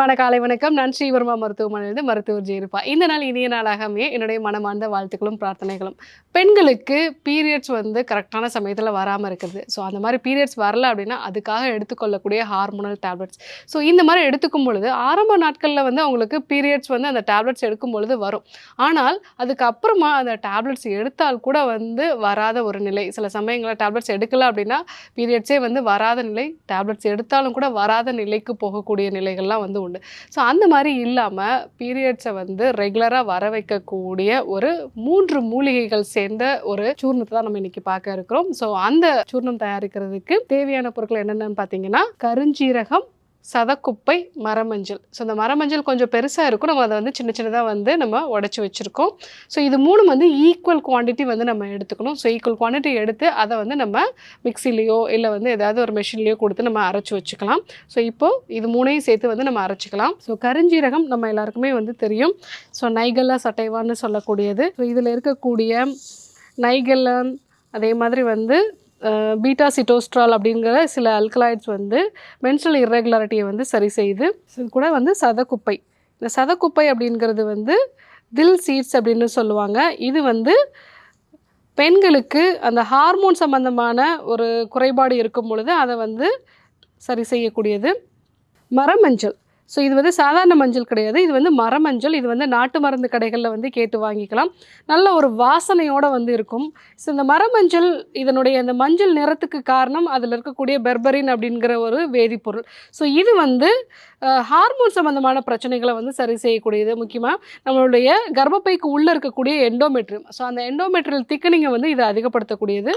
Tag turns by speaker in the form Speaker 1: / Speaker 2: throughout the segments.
Speaker 1: அன்பான காலை வணக்கம். நான் ஸ்ரீவர்மா மருத்துவமனையிலிருந்து மருத்துவர் ஜெயிருப்பா இந்த நாள் இனிய நாளாக அமைய என்னுடைய மனமார்ந்த வாழ்த்துக்களும் பிரார்த்தனைகளும். பெண்களுக்கு பீரியட்ஸ் வந்து கரெக்டான சமயத்தில் வராமல் இருக்குது. ஸோ அந்த மாதிரி பீரியட்ஸ் வரல அப்படின்னா அதுக்காக எடுத்துக்கொள்ளக்கூடிய ஹார்மோனல் டேப்லெட்ஸ் ஸோ இந்த மாதிரி எடுத்துக்கும் பொழுது ஆரம்ப நாட்களில் வந்து அவங்களுக்கு பீரியட்ஸ் வந்து அந்த டேப்லெட்ஸ் எடுக்கும் பொழுது வரும். ஆனால் அதுக்கப்புறமா அந்த டேப்லெட்ஸ் எடுத்தால் கூட வந்து வராத ஒரு நிலை. சில சமயங்களில் டேப்லெட்ஸ் எடுக்கல அப்படின்னா பீரியட்ஸே வந்து வராத நிலை. டேப்லெட்ஸ் எடுத்தாலும் கூட வராத நிலைக்கு போகக்கூடிய நிலைகள்லாம் வந்து உண்டு. ஸோ அந்த மாதிரி இல்லாமல் பீரியட்ஸை வந்து ரெகுலராக வர வைக்கக்கூடிய ஒரு மூன்று மூலிகைகள் சேர்ந்த ஒரு சூர்ணத்தை தான் நம்ம இன்னைக்கு பார்க்க இருக்கிறோம். ஸோ அந்த சூர்ணம் தயாரிக்கிறதுக்கு தேவையான பொருட்கள் என்னென்னு பார்த்தீங்கன்னா கருஞ்சீரகம் சதக்குப்பை மரமஞ்சள். ஸோ இந்த மரமஞ்சள் கொஞ்சம் பெருசாக இருக்கும். நம்ம அதை வந்து சின்ன சின்னதாக வந்து நம்ம உடச்சி வச்சுருக்கோம். ஸோ இது மூணும் வந்து ஈக்குவல் குவாண்டிட்டி வந்து நம்ம எடுத்துக்கணும். ஸோ ஈக்குவல் குவான்டிட்டி எடுத்து அதை வந்து நம்ம மிக்சிலேயோ இல்லை வந்து ஏதாவது ஒரு மெஷின்லேயோ கொடுத்து நம்ம அரைச்சி வச்சுக்கலாம். ஸோ இப்போது இது மூணையும் சேர்த்து வந்து நம்ம அரைச்சிக்கலாம். ஸோ கருஞ்சீரகம் நம்ம எல்லாருக்குமே வந்து தெரியும். ஸோ நைகல்லா சட்டைவான்னு சொல்லக்கூடியது. ஸோ இதில் இருக்கக்கூடிய நைகல்லான் அதே மாதிரி வந்து பீட்டா சிட்டோஸ்ட்ரால் அப்படிங்கிற சில அல்கலாய்ட்ஸ் வந்து மென்ஸ்ட்ரல் இர்ரெகுலாரிட்டியை வந்து சரி செய்யுது இது கூட வந்து சதக்குப்பை. இந்த சதக்குப்பை அப்படிங்கிறது வந்து தில் சீட்ஸ் அப்படின்னு சொல்லுவாங்க. இது வந்து பெண்களுக்கு அந்த ஹார்மோன் சம்பந்தமான ஒரு குறைபாடு இருக்கும் பொழுது அதை வந்து சரி செய்யக்கூடியது. மரமஞ்சள். ஸோ இது வந்து சாதாரண மஞ்சள் கிடையாது. இது வந்து மரமஞ்சள். இது வந்து நாட்டு மருந்து கடைகளில் வந்து கேட்டு வாங்கிக்கலாம். நல்ல ஒரு வாசனையோடு வந்து இருக்கும். ஸோ இந்த மரமஞ்சள் இதனுடைய அந்த மஞ்சள் நிறத்துக்கு காரணம் அதில் இருக்கக்கூடிய பெர்பரின் அப்படிங்கிற ஒரு வேதிப்பொருள். ஸோ இது வந்து ஹார்மோன் சம்மந்தமான பிரச்சனைகளை வந்து சரி செய்யக்கூடியது முக்கியமாக நம்மளுடைய கர்ப்பப்பைக்கு உள்ளே இருக்கக்கூடிய எண்டோமெட்ரியம். ஸோ அந்த எண்டோமெட்ரியல் திக்கனிங்கை வந்து இதை அதிகப்படுத்தக்கூடியது.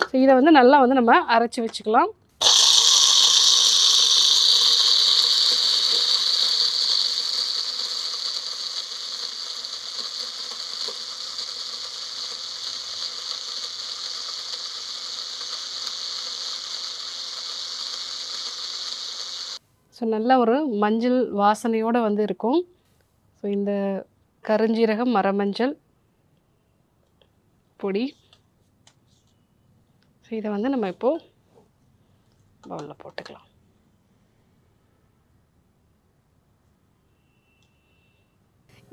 Speaker 1: ஸோ இதை வந்து நல்லா வந்து நம்ம அரைச்சி வச்சுக்கலாம். ஸோ நல்ல ஒரு மஞ்சள் வாசனையோடு வந்து இருக்கும். ஸோ இந்த கருஞ்சீரகம் மரமஞ்சள் பொடி. ஸோ இதை வந்து நம்ம இப்போது பவுலில் போட்டுக்கலாம்.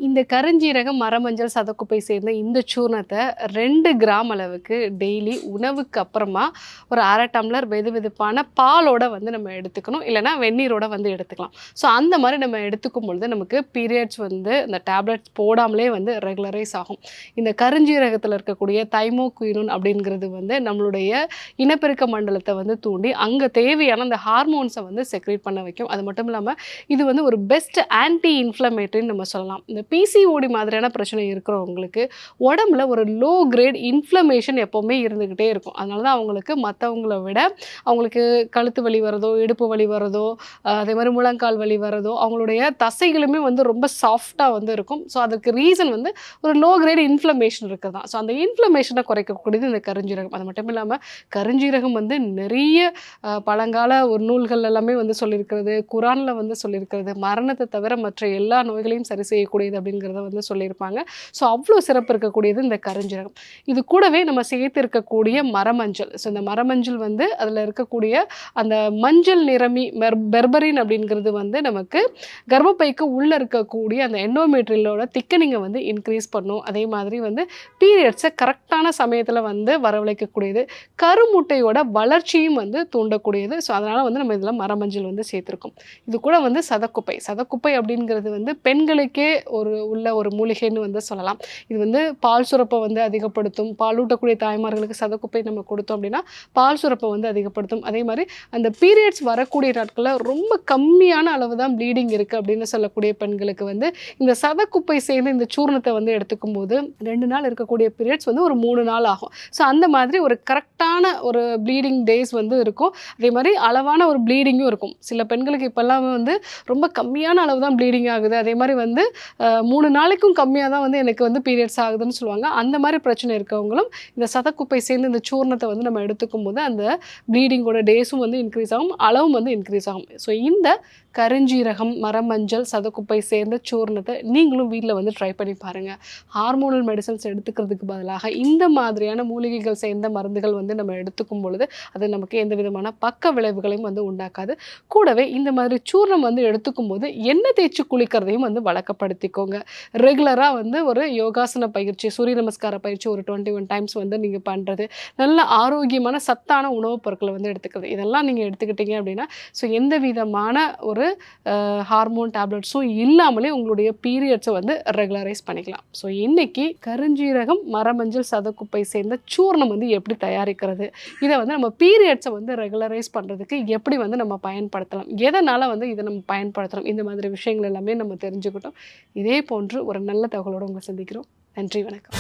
Speaker 1: இந்த கருஞ்சீரகம் மரமஞ்சள் சதக்குப்பை சேர்ந்த இந்த சூர்ணத்தை ரெண்டு கிராம் அளவுக்கு டெய்லி உணவுக்கு அப்புறமா ஒரு அரை டம்ளர் வெது வெதுப்பான பாலோட வந்து நம்ம எடுத்துக்கணும். இல்லைனா வெந்நீரோட வந்து எடுத்துக்கலாம். ஸோ அந்த மாதிரி நம்ம எடுத்துக்கும் பொழுது நமக்கு பீரியட்ஸ் வந்து இந்த டேப்லெட்ஸ் போடாமலே வந்து ரெகுலரைஸ் ஆகும். இந்த கருஞ்சீரகத்தில் இருக்கக்கூடிய தைமோக்யூனோன் அப்படிங்கிறது வந்து நம்மளுடைய இனப்பெருக்க மண்டலத்தை வந்து தூண்டி அங்கே தேவையான அந்த ஹார்மோன்ஸை வந்து செக்ரேட் பண்ண வைக்கும். அது மட்டும் இல்லாமல் இது வந்து ஒரு பெஸ்ட் ஆன்டி இன்ஃப்ளமேட்டரின்னு நம்ம சொல்லலாம். இந்த பிசிஓடி மாதிரியான பிரச்சனை இருக்கிறவங்களுக்கு உடம்புல ஒரு லோ கிரேட் இன்ஃப்ளமேஷன் எப்போவுமே இருந்துக்கிட்டே இருக்கும். அதனால தான் அவங்களுக்கு மற்றவங்கள விட அவங்களுக்கு கழுத்து வலி வரதோ இடுப்பு வலி வரதோ அதே மாதிரி முழங்கால் வலி வரதோ அவங்களுடைய தசைகளுமே வந்து ரொம்ப சாஃப்டாக வந்து இருக்கும். ஸோ அதுக்கு ரீசன் வந்து ஒரு லோ கிரேட் இன்ஃப்ளமேஷன் இருக்குது தான் ஸோ அந்த இன்ஃப்ளமேஷனை குறைக்கக்கூடியது இந்த கருஞ்சீரகம். அது மட்டும் இல்லாமல் கருஞ்சீரகம் வந்து நிறைய பழங்கால ஒரு நூல்கள் எல்லாமே வந்து சொல்லியிருக்கிறது குரானில் வந்து சொல்லியிருக்கிறது மரணத்தை தவிர மற்ற எல்லா நோய்களையும் சரி செய்யக்கூடியது அப்படிங்கிறத வந்து சொல்லியிருப்பாங்க. ஸோ அவ்வளோ சிறப்பு இருக்கக்கூடியது இந்த கருஞ்சீரகம். இது கூடவே நம்ம சேர்த்து இருக்கக்கூடிய மரமஞ்சள். ஸோ இந்த மரமஞ்சள் வந்து அதில் இருக்கக்கூடிய அந்த மஞ்சள் நிறமி பெர் பெர்பரின் அப்படிங்கிறது வந்து நமக்கு கர்ப்பப்பைக்கு உள்ளே இருக்கக்கூடிய அந்த எண்டோமெட்ரியலோட திக்கனிங்கை வந்து இன்க்ரீஸ் பண்ணும். அதே மாதிரி வந்து பீரியட்ஸை கரெக்டான சமயத்தில் வந்து வரவழைக்கக்கூடியது. கருமுட்டையோட வளர்ச்சியும் வந்து தூண்டக்கூடியது. ஸோ அதனால் வந்து நம்ம இதில் மரமஞ்சள் வந்து சேர்த்துருக்கோம். இது கூட வந்து சதக்குப்பை. சதக்குப்பை அப்படிங்கிறது வந்து பெண்களுக்கே ஒரு உள்ள ஒரு மூலிகைன்னு வந்து சொல்லலாம். இது வந்து பால் சுரப்பை வந்து அதிகப்படுத்தும். பாலூட்டக்கூடிய தாய்மார்களுக்கு சதக்குப்பை நம்ம கொடுத்தோம் அப்படின்னா பால் சுரப்பை வந்து அதிகப்படுத்தும். அதே மாதிரி அந்த பீரியட்ஸ் வரக்கூடிய நாட்களில் ரொம்ப கம்மியான அளவு தான் ப்ளீடிங் இருக்குது அப்படின்னு சொல்லக்கூடிய பெண்களுக்கு வந்து இந்த சதக்குப்பை சேர்ந்து இந்த சூர்ணத்தை வந்து எடுத்துக்கும் போது ரெண்டு நாள் இருக்கக்கூடிய பீரியட்ஸ் வந்து ஒரு மூணு நாள் ஆகும். ஸோ அந்த மாதிரி ஒரு கரெக்டான ஒரு ப்ளீடிங் டேஸ் வந்து இருக்கும். அதே மாதிரி அளவான ஒரு ப்ளீடிங்கும் இருக்கும். சில பெண்களுக்கு இப்போல்லாம் வந்து ரொம்ப கம்மியான அளவு தான் ப்ளீடிங் ஆகுது. அதே மாதிரி வந்து மூணு நாளைக்கும் கம்மியாக தான் வந்து எனக்கு வந்து பீரியட்ஸ் ஆகுதுன்னு சொல்லுவாங்க. அந்த மாதிரி பிரச்சனை இருக்கவங்களும் இந்த சதக்குப்பை சேர்ந்து இந்த சூர்ணத்தை வந்து நம்ம எடுத்துக்கும் போது அந்த ப்ளீடிங்கோட டேஸும் வந்து இன்க்ரீஸ் ஆகும் அளவும் வந்து இன்க்ரீஸ் ஆகும். ஸோ இந்த கருஞ்சீரகம் மரமஞ்சள் சதக்குப்பை சேர்ந்த சூர்ணத்தை நீங்களும் வீட்டில் வந்து ட்ரை பண்ணி பாருங்கள் ஹார்மோனல் மெடிசன்ஸ் எடுத்துக்கிறதுக்கு பதிலாக இந்த மாதிரியான மூலிகைகள் சேர்ந்த மருந்துகள் வந்து நம்ம எடுத்துக்கும் பொழுது அது நமக்கு எந்த விதமான பக்க விளைவுகளையும் வந்து உண்டாக்காது. கூடவே இந்த மாதிரி சூர்ணம் வந்து எடுத்துக்கும் போது எண்ணெய் தேய்ச்சி குளிக்கிறதையும் வந்து வழக்கப்படுத்திக்கும் வழக்கப்படுத்திக்கோங்க ரெகுலராக வந்து ஒரு யோகாசன பயிற்சி சூரிய நமஸ்கார பயிற்சி ஒரு டுவெண்ட்டி ஒன் டைம்ஸ் வந்து நீங்கள் பண்ணுறது நல்ல ஆரோக்கியமான சத்தான உணவுப் பொருட்களை வந்து எடுத்துக்கிறது. இதெல்லாம் நீங்கள் எடுத்துக்கிட்டீங்க அப்படின்னா ஸோ எந்த விதமான ஒரு ஹார்மோன் டேப்லெட்ஸும் இல்லாமலே உங்களுடைய பீரியட்ஸை வந்து ரெகுலரைஸ் பண்ணிக்கலாம். ஸோ இன்னைக்கு கருஞ்சீரகம் மரமஞ்சள் சதக்குப்பை சேர்ந்த சூர்ணம் வந்து எப்படி தயாரிக்கிறது? இதை வந்து நம்ம பீரியட்ஸை வந்து ரெகுலரைஸ் பண்ணுறதுக்கு எப்படி வந்து நம்ம பயன்படுத்தலாம்? எதனால் வந்து இதை நம்ம பயன்படுத்தலாம் இந்த மாதிரி விஷயங்கள் எல்லாமே நம்ம தெரிஞ்சுக்கிட்டோம். இது இதே போன்று ஒரு நல்ல தகவலோடு உங்களை சந்திக்கிறோம். நன்றி வணக்கம்.